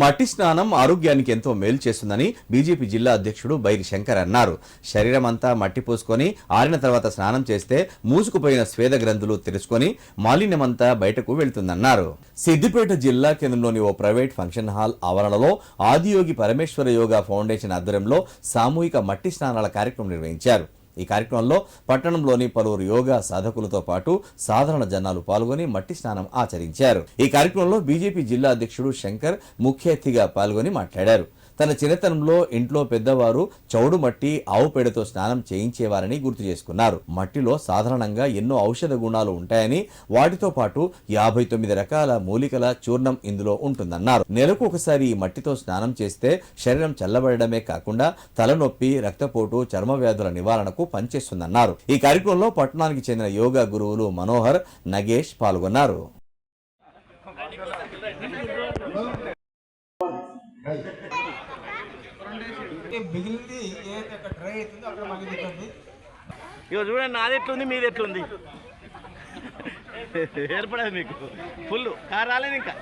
మట్టి స్నానం ఆరోగ్యానికి ఎంతో మేలు చేస్తుందని బీజేపీ జిల్లా అధ్యక్షుడు బైరి శంకర్ అన్నారు. శరీరం అంతా మట్టి పోసుకొని ఆరిన తర్వాత స్నానం చేస్తే మూసుకుపోయిన స్వేద గ్రంథులు తెరుచుకొని మాలిన్యమంతా బయటకు వెళ్తుందన్నారు. సిద్దిపేట జిల్లా కేంద్రంలోని ఓ ప్రైవేట్ ఫంక్షన్ హాల్ ఆవరణలో ఆదియోగి పరమేశ్వర యోగా ఫౌండేషన్ ఆధ్వర్యంలో సామూహిక మట్టి స్నానాల కార్యక్రమం నిర్వహించారు. ఈ కార్యక్రమంలో పట్టణంలోని పలువురు యోగా సాధకులతో పాటు సాధారణ జనాలు పాల్గొని మట్టి స్నానం ఆచరించారు. ఈ కార్యక్రమంలో బీజేపీ జిల్లా అధ్యక్షుడు శంకర్ ముఖ్య అతిథిగా పాల్గొని మాట్లాడారు. తన చిన్నతనంలో ఇంట్లో పెద్దవారు చౌడు మట్టి ఆవు పేడతో స్నానం చేయించేవారని గుర్తు చేసుకున్నారు. మట్టిలో సాధారణంగా ఎన్నో ఔషధ గుణాలు ఉంటాయని వాటితో పాటు యాభై తొమ్మిది రకాల మూలికల చూర్ణం ఇందులో ఉంటుందన్నారు. నెలకు ఒకసారి ఈ మట్టితో స్నానం చేస్తే శరీరం చల్లబడమే కాకుండా తలనొప్పి రక్తపోటు చర్మ వ్యాధుల నివారణకు పనిచేస్తుందన్నారు. ఈ కార్యక్రమంలో పట్టణానికి చెందిన యోగా గురువులు మనోహర్ నగేష్ పాల్గొన్నారు. మిగిలింది ఏదైతే అక్కడ డ్రై అవుతుందో అక్కడ ఇక చూడండి నాది ఎట్లుంది మీది ఎట్లుంది? ఏర్పడదు మీకు. ఫుల్ కార్ రాలేదు ఇంకా.